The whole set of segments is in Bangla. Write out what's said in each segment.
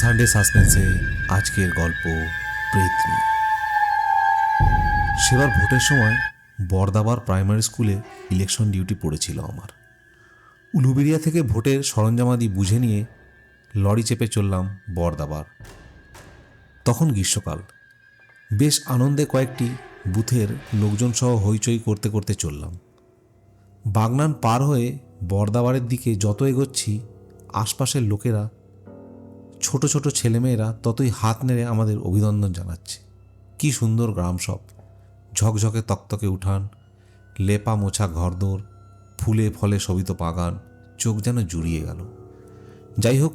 সানডে সাসপেন্সে আজকের গল্প প্রেতনি সেবার ভোটের সময় বরদাবার প্রাইমারি স্কুলে ইলেকশন ডিউটি পড়েছিল আমার। উলুবেরিয়া থেকে ভোটের সরঞ্জামাদি বুঝে নিয়ে লরি চেপে চললাম বরদাবার তখন গ্রীষ্মকাল। বেশ আনন্দে কয়েকটি বুথের লোকজন সহ হইচই করতে করতে চললাম। বাগনান পার হয়ে বরদাবারের দিকে যত এগোচ্ছি, আশপাশের লোকেরা ছোট ছোট ছেলেমেয়েরা ততই হাত নেড়ে আমাদের অভিনন্দন জানাচ্ছে। কি সুন্দর গ্রাম সব। ঝকঝকে তকতকে উঠান, লেপা মোছা ঘরদোর, ফুলে ফলে শোভিত বাগান, চোখ যেন জুড়িয়ে গেল। যাই হোক,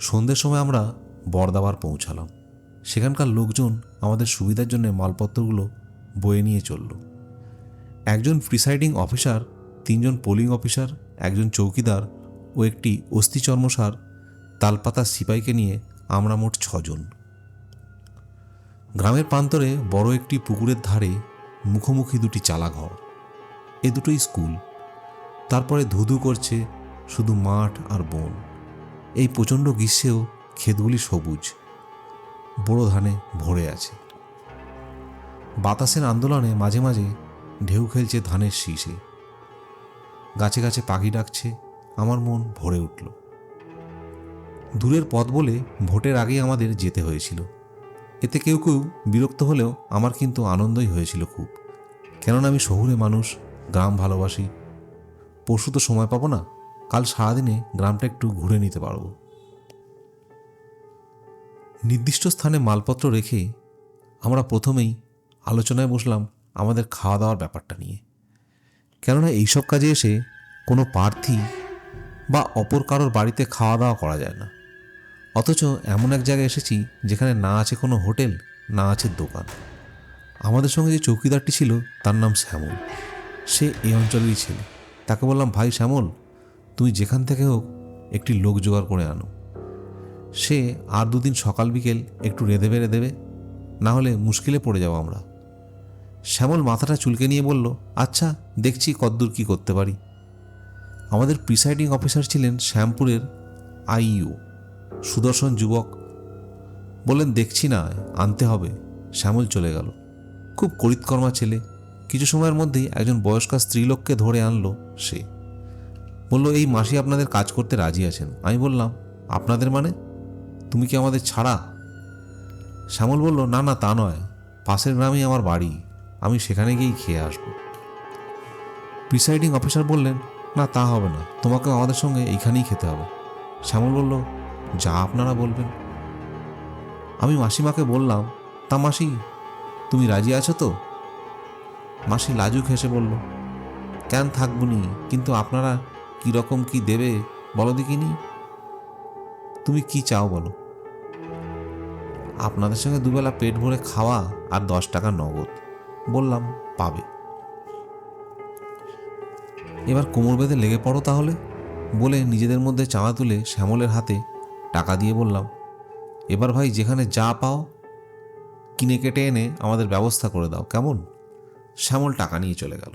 সন্ধ্যের সময় আমরা বরদাবার পৌঁছালাম। সেখানকার লোকজন আমাদের সুবিধার জন্য মালপত্রগুলো বয়ে নিয়ে চলল। একজন প্রিসাইডিং অফিসার, তিনজন পোলিং অফিসার, একজন চৌকিদার ও একটি অস্থিচর্মসার তালপাতা সিপাইকে নিয়ে আমরা মোট ছজন। গ্রামের প্রান্তরে বড় একটি পুকুরের ধারে মুখোমুখি দুটি চালাঘর। এ দুটোই স্কুল। তারপরে ধুধু করছে শুধু মাঠ আর বন। এই প্রচণ্ড গ্রীষ্মেও ক্ষেতগুলি সবুজ। বড় ধানে ভরে আছে। বাতাসের আন্দোলনে মাঝে মাঝে ঢেউ খেলছে ধানের শীষে। গাছে গাছে পাখি ডাকছে, আমার মন ভরে উঠল। দূরের পথ বলে ভোটের আগেই আমাদের যেতে হয়েছিল। এতে কেউ কেউ বিরক্ত হলেও আমার কিন্তু আনন্দই হয়েছিল খুব। কেননা আমি শহুরে মানুষ, গ্রাম ভালোবাসি। পরশু তো সময় পাবো না, কাল সারাদিনে গ্রামটা একটু ঘুরে নিতে পারব। নির্দিষ্ট স্থানে মালপত্র রেখে আমরা প্রথমেই আলোচনায় বসলাম আমাদের খাওয়া দাওয়ার ব্যাপারটা নিয়ে। কেননা এইসব কাজে এসে কোনো প্রার্থী বা অপর কারোর বাড়িতে খাওয়া দাওয়া করা যায় না। অথচ এমন এক জায়গায় এসেছি যেখানে না আছে কোনো হোটেল, না আছে দোকান। আমাদের সঙ্গে যে চৌকিদারটি ছিল, তার নাম শ্যামল। সে এই অঞ্চলেরই ছেলে। তাকে বললাম, ভাই শ্যামল তুমি যেখান থেকে হোক একটি লোক জোগাড় করে আনো। সে আর দুদিন সকাল বিকেল একটু রেঁধে বেড়ে দেবে, না হলে মুশকিলে পড়ে যাব আমরা। শ্যামল মাথাটা চুলকে নিয়ে বলল আচ্ছা দেখছি কদ্দূর কি করতে পারি। আমাদের প্রিসাইডিং অফিসার ছিলেন শ্যামপুরের আইইউ। সুদর্শন যুবক বললেন, দেখছি না, আনতে হবে। শ্যামল চলে গেল। খুব করিতকর্মা ছেলে। কিছু সময়ের মধ্যেই একজন বয়স্কা স্ত্রীলোককে ধরে আনলো সে। বলল, এই মাসি আপনাদের কাজ করতে রাজি আছেন? আমি বললাম, আপনাদের মানে? তুমি কি আমাদের ছাড়া? শ্যামল বলল, না না, তা নয়। পাশের গ্রামেই আমার বাড়ি। আমি সেখানে গিয়েই খেয়ে আসব। প্রিসাইডিং অফিসার বললেন, না, তা হবে না। তোমাকে আমাদের সঙ্গে এইখানেই খেতে হবে। শ্যামল বলল যা আপনারা বলবেন। আমি মাসিমাকে বললাম, তা মাসি, তুমি রাজি আছো তো? মাসি লাজুক হেসে বলল, কেন থাকবনি কিন্তু আপনারা কী রকম কি দেবে বলো দেখিনি? তুমি কি চাও বলো? আপনাদের সঙ্গে দুবেলা পেট ভরে খাওয়া আর দশ টাকা নগদ, বললাম, পাবে। এবার কোমর বেঁধে লেগে পড়ো তাহলে, বলে নিজেদের মধ্যে চাঁদা তুলে শ্যামলের হাতে টাকা দিয়ে বললাম, এবার ভাই যেখানে যা পাও কিনে কেটে এনে আমাদের ব্যবস্থা করে দাও, কেমন? শ্যামল টাকা নিয়ে চলে গেল।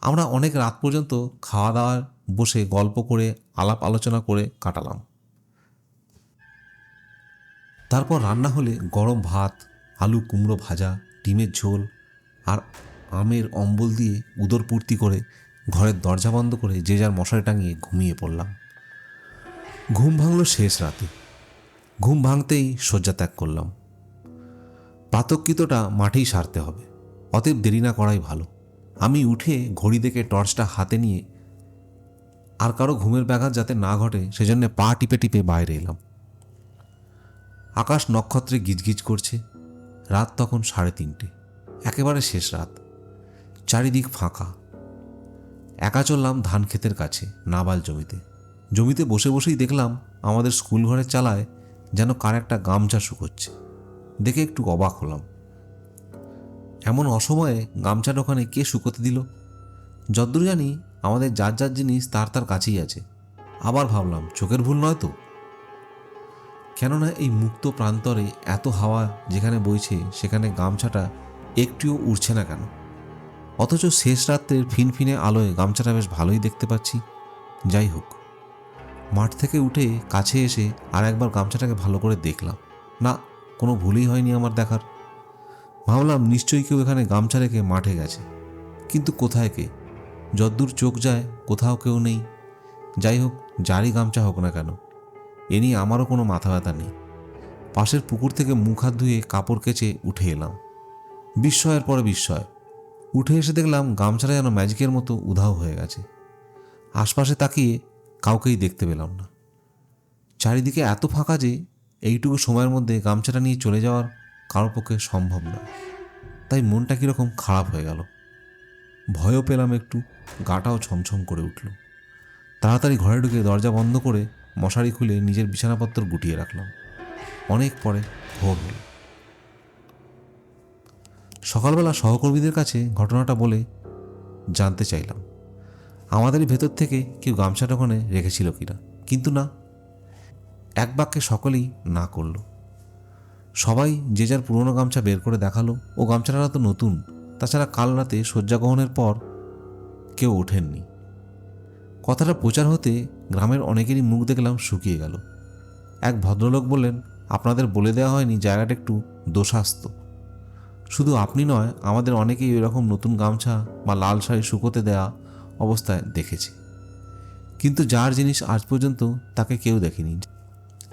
আমরা অনেক রাত পর্যন্ত খাওয়া দাওয়ার বসে গল্প করে, আলাপ আলোচনা করে কাটালাম। তারপর রান্না হলে গরম ভাত, আলু কুমড়ো ভাজা, ডিমের ঝোল আর আমের অম্বল দিয়ে উদর পূর্তি করে ঘরের দরজা বন্ধ করে যে যার মশারি টাঙিয়ে ঘুমিয়ে পড়লাম। ঘুম ভাঙল শেষ রাতে। ঘুম ভাঙতেই শয্যা ত্যাগ করলাম। প্রাতকৃতটা মাঠেই সারতে হবে। অতএব দেরি না করাই ভালো। আমি উঠে ঘড়ি দেখে টর্চটা হাতে নিয়ে আর কারও ঘুমের ব্যাঘাত যাতে না ঘটে, সেজন্য পা টিপে টিপে বাইরে এলাম। আকাশ নক্ষত্রে গিজগিজ করছে। রাত তখন সাড়ে তিনটে। একেবারে শেষ রাত। চারিদিক ফাঁকা। একা চললাম ধান ক্ষেতের কাছে, নাবাল জমিতে। জমিতে বসে বসেই দেখলাম আমাদের স্কুল ঘরের চালায় যেন কার একটা গামছা শুকোচ্ছে দেখে একটু অবাক হলাম। এমন অসময়ে গামছার ওখানে কে শুকোতে দিল? যদ্দূর জানি আমাদের যার যার জিনিস তার তার কাছেই আছে। আবার ভাবলাম, চোখের ভুল নয় তো? কেননা এই মুক্ত প্রান্তরে এত হাওয়া যেখানে বইছে, সেখানে গামছাটা একটুও উড়ছে না কেন? অথচ শেষ রাত্রের ফিনফিনে আলোয় গামছাটা বেশ ভালোই দেখতে পাচ্ছি। যাই হোক। মাঠ থেকে উঠে কাছে এসে আর একবার গামছাটাকে ভালো করে দেখলাম। না, কোনো ভুলই হয়নি আমার দেখার। ভাবলাম নিশ্চয়ই কেউ এখানে গামছা রেখে মাঠে গেছে। কিন্তু কোথায় কে? যদ্দূর চোখ যায়, কোথাও কেউ নেই। যাই হোক, যারই গামছা হোক না কেন, এ নিয়ে আমারও কোনো মাথা ব্যথা নেই। পাশের পুকুর থেকে মুখ হাত ধুয়ে কাপড় কেচে উঠে এলাম। বিস্ময়ের পরে বিস্ময়, উঠে এসে দেখলাম গামছাটা যেন ম্যাজিকের মতো উধাও হয়ে গেছে। আশপাশে তাকিয়ে কাউকেই দেখতে পেলাম না। চারিদিকে এত ফাঁকা যে এইটুকু সময়ের মধ্যে গামছাটা নিয়ে চলে যাওয়ার কারোর পক্ষে সম্ভব নয়। তাই মনটা কীরকম খারাপ হয়ে গেল। ভয়ও পেলাম একটু, গাটাও ছমছম করে উঠল। তাড়াতাড়ি ঘরে ঢুকে দরজা বন্ধ করে মশারি খুলে নিজের বিছানাপত্র গুটিয়ে রাখলাম। অনেক পরে ভোর হল। সকালবেলা সহকর্মীদের কাছে ঘটনাটা বলে জানতে চাইলাম। আমাদেরই ভেতর থেকে কেউ গামছাটা ওখানে রেখেছিল কিনা। কিন্তু না, এক বাক্যে সকলেই না করল। সবাই যে যার পুরনো গামছা বের করে দেখাল, ও গামছাটা তো নতুন। তাছাড়া কাল রাতে শয্যা গ্রহণের পর কেউ ওঠেননি। কথাটা প্রচার হতে গ্রামের অনেকেরই মুখ দেখলাম শুকিয়ে গেল। এক ভদ্রলোক বললেন, আপনাদের বলে দেওয়া হয়নি জায়গাটা একটু দোষাস্ত। শুধু আপনি নয়, আমাদের অনেকেই এরকম নতুন গামছা বা লাল শাড়ি শুকোতে দেওয়া অবস্থায় দেখেছি। কিন্তু যার জিনিস আজ পর্যন্ত তাকে কেউ দেখেনি।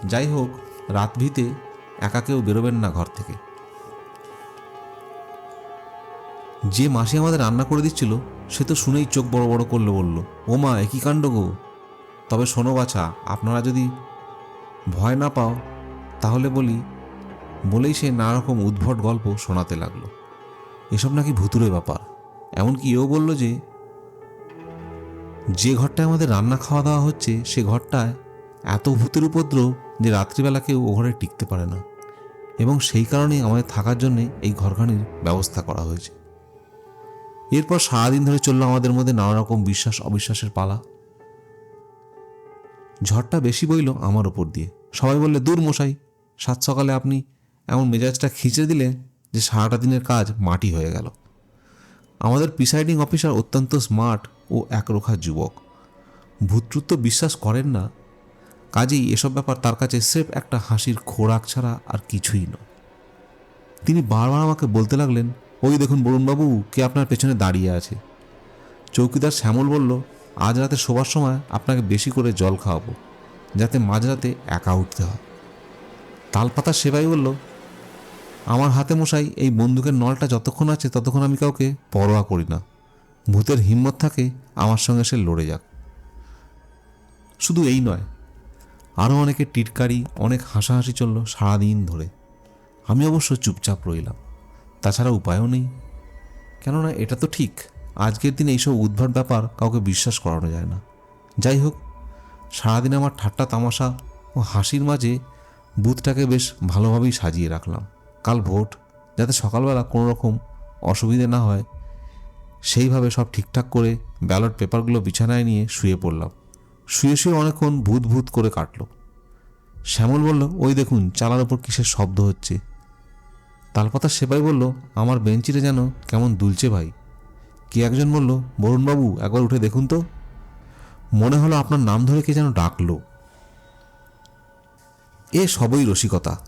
যাই হোক, রাত ভিতে একা কেউ বেরোবেন না ঘর থেকে। যে মাসি আমাদের রান্না করে দিচ্ছিল, সে তো শুনেই চোখ বড় বড় করল বলল, ও মা একই কাণ্ড গো? তবে শোনো বাছা, আপনারা যদি ভয় না পাও, তাহলে বলি, বলেই সে নানা রকম উদ্ভট গল্প শোনাতে লাগল। এসব নাকি ভুতুরে ব্যাপার। এমনকি এও বলল যে যে ঘরটায় আমাদের রান্না খাওয়া দাওয়া হচ্ছে, সে ঘরটায় এত ভূতের উপদ্রব যে রাত্রিবেলা কেউ ও ঘরে টিকতে পারে না। এবং সেই কারণেই আমাদের থাকার জন্যে এই ঘরখানির ব্যবস্থা করা হয়েছে। এরপর সারাদিন ধরে চলল আমাদের মধ্যে নানা রকম বিশ্বাস, অবিশ্বাসের পালা। ঝড়টা বেশি বইল আমার ওপর দিয়ে। সবাই বললে, দূর মশাই, সাত সকালে আপনি এমন মেজাজটা খিঁচে দিলে যে সারাটা দিনের কাজ মাটি হয়ে গেল। আমাদের প্রিসাইডিং অফিসার অত্যন্ত স্মার্ট ও একরোখা যুবক। ভূতট্রুত তো বিশ্বাস করেন না, কাজেই এসব ব্যাপার তার কাছে স্রেফ একটা হাসির খোরাক ছাড়া আর কিছুই নয়। তিনি বারবার আমাকে বলতে লাগলেন, ওই দেখুন বরুণবাবু, কে আপনার পেছনে দাঁড়িয়ে আছে? চৌকিদার শ্যামল বলল, আজ রাতে শোবার সময় আপনাকে বেশি করে জল খাওয়াবো, যাতে মাঝরাতে একা উঠতে হয়। তালপাতার সেবাই বলল, আমার হাতে মশাই, এই বন্দুকের নলটা যতক্ষণ আছে ততক্ষণ আমি কাউকে পরোয়া করি না। ভূতের হিম্মত থাকে আমার সঙ্গে সে লড়ে যাক। শুধু এই নয় আরও অনেকে টিটকারি, অনেক হাসাহাসি চলল সারাদিন ধরে। আমি অবশ্য চুপচাপ রইলাম। তাছাড়া উপায়ও নেই। কেননা এটা তো ঠিক, আজকের দিনে এইসব উদ্ভট ব্যাপার কাউকে বিশ্বাস করানো যায় না। যাই হোক, সারাদিন আমার ঠাট্টা, তামাশা ও হাসির মাঝে বুথটাকে বেশ ভালোভাবেই সাজিয়ে রাখলাম। কাল ভোট, যাতে সকালবেলা কোনো রকম অসুবিধে না হয়। সেইভাবে সব ঠিকঠাক করে ব্যালট পেপারগুলো বিছানায় নিয়ে শুয়ে পড়লাম। শুয়ে শুয়ে অনেকক্ষণ ভূত ভূত করে কাটল। শ্যামল বলল, ওই দেখুন, চালার ওপর কিসের শব্দ হচ্ছে? তালপাতার সেপাই বলল, আমার বেঞ্চিটা যেন কেমন দুলছে ভাই। কে একজন বলল, বরুণবাবু, একবার উঠে দেখুন তো। মনে হলো আপনার নাম ধরে কে যেন ডাকলো। এ সবই রসিকতা।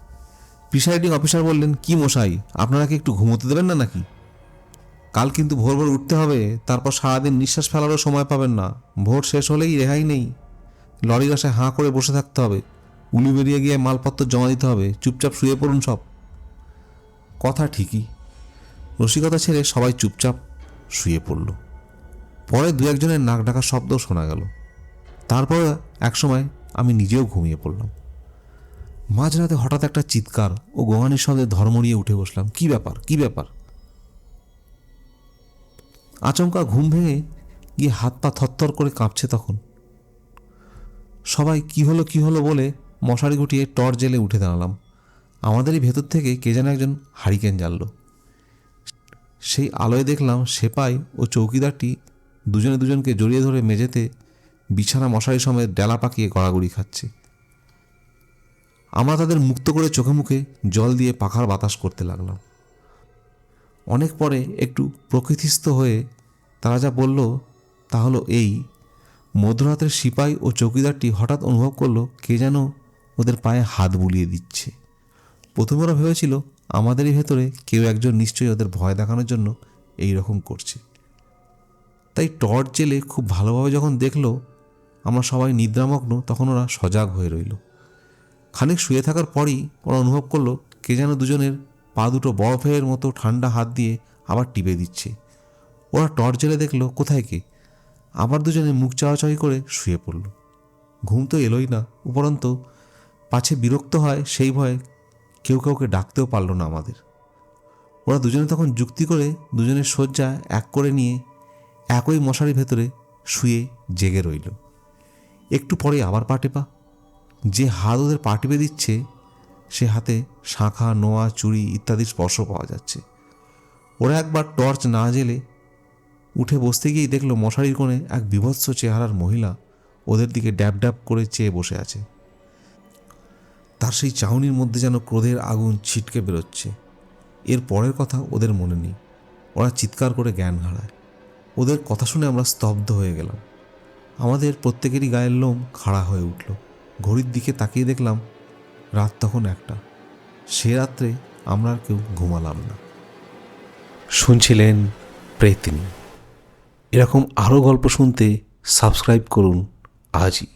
প্রিসাইডিং অফিসার বললেন, কি মশাই, আপনারা কি একটু ঘুমোতে দেবেন না নাকি? কাল কিন্তু ভোর ভোর উঠতে হবে, তারপর সারাদিন নিঃশ্বাস ফেলারও সময় পাবেন না। ভোর শেষ হলেই রেহাই নেই। লরির আশায় হাঁ করে বসে থাকতে হবে। উলি বেরিয়ে গিয়ে মালপত্র জমা দিতে হবে। চুপচাপ শুয়ে পড়ুন সব। কথা ঠিকই। রসিকতা ছেড়ে সবাই চুপচাপ শুয়ে পড়ল। পরে দু একজনের নাক ডাকার শব্দও শোনা গেল। তারপরে একসময় আমি নিজেও ঘুমিয়ে পড়লাম। মাঝরাতে হঠাৎ একটা চিৎকার ও গোহানির শব্দে ধর্মড়িয়ে উঠে বসলাম। কি ব্যাপার? কি ব্যাপার? আচমকা ঘুম ভেঙে গিয়ে হাত পা থরথর করে কাঁপছে তখন। সবাই কি হলো কি হলো বলে মশারি গুটিয়ে টর্চ জেলে উঠে দাঁড়ালাম। আমাদেরই ভেতর থেকে কে যেন একজন হারিকেন জ্বাললো। সেই আলোয় দেখলাম সেপাই ও চৌকিদারটি দুজনে দুজনকে জড়িয়ে ধরে মেঝেতে বিছানা মশারি সমেত ডেলা পাকিয়ে গড়াগড়ি খাচ্ছে। আমরা তাদের মুক্ত করে চোখে মুখে জল দিয়ে পাখার বাতাস করতে লাগলাম। অনেক পরে একটু প্রকৃতিস্থ হয়ে তারা যা বলল, তা হলো এই। মধ্যরাতের সিপাই ও চৌকিদারটি হঠাৎ অনুভব করল কে যেন ওদের পায়ে হাত বুলিয়ে দিচ্ছে। প্রথমে ওরা ভেবেছিল, আমাদেরই ভেতরে কেউ একজন নিশ্চয়ই ওদের ভয় দেখানোর জন্য এই রকম করছে। তাই টর্চ জেলে খুব ভালোভাবে যখন দেখল, আমরা সবাই নিদ্রামগ্ন, তখন ওরা সজাগ হয়ে রইল। খানিক শুয়ে থাকার পরই ওরা অনুভব করল, কে যেন দুজনের পা দুটো বরফের মতো ঠান্ডা হাত দিয়ে আবার টিপে দিচ্ছে। ওরা টর্চ জেলে দেখল, কোথায় কে? আবার দুজনে মুখ চাওয়াচাই করে শুয়ে পড়ল। ঘুম তো এলোই না, উপরন্ত পাছে বিরক্ত হয় সেই ভয়ে কেউ কাউকে ডাকতেও পারল না আমাদের। ওরা দুজনে তখন যুক্তি করে দুজনের শয্যা এক করে নিয়ে একই মশারি ভেতরে শুয়ে জেগে রইল। একটু পরে আবার পা টেপা। যে হাত ওদের পা টিপে দিচ্ছে সে হাতে শাঁখা, নোয়া, চুড়ি ইত্যাদির স্পর্শ পাওয়া যাচ্ছে। ওরা একবার টর্চ না জেলে উঠে বসতে গিয়েই দেখল মশারির কোণে এক বিভৎস চেহারার মহিলা ওদের দিকে ড্যাব ড্যাব করে চেয়ে বসে আছে। তার সেই চাউনির মধ্যে যেন ক্রোধের আগুন ছিটকে বেরোচ্ছে। এর পরের কথা ওদের মনে নেই। ওরা চিৎকার করে জ্ঞান হারায়। ওদের কথা শুনে আমরা স্তব্ধ হয়ে গেলাম। আমাদের প্রত্যেকেরই গায়ের লোম খাড়া হয়ে উঠল। ঘড়ির দিকে তাকিয়ে দেখলাম রাত তখন একটা। সে রাত্রে আমরা আর কেউ ঘুমালাম না। শুনছিলেন প্রেতিনী। এরকম আরও গল্প শুনতে সাবস্ক্রাইব করুন আজই।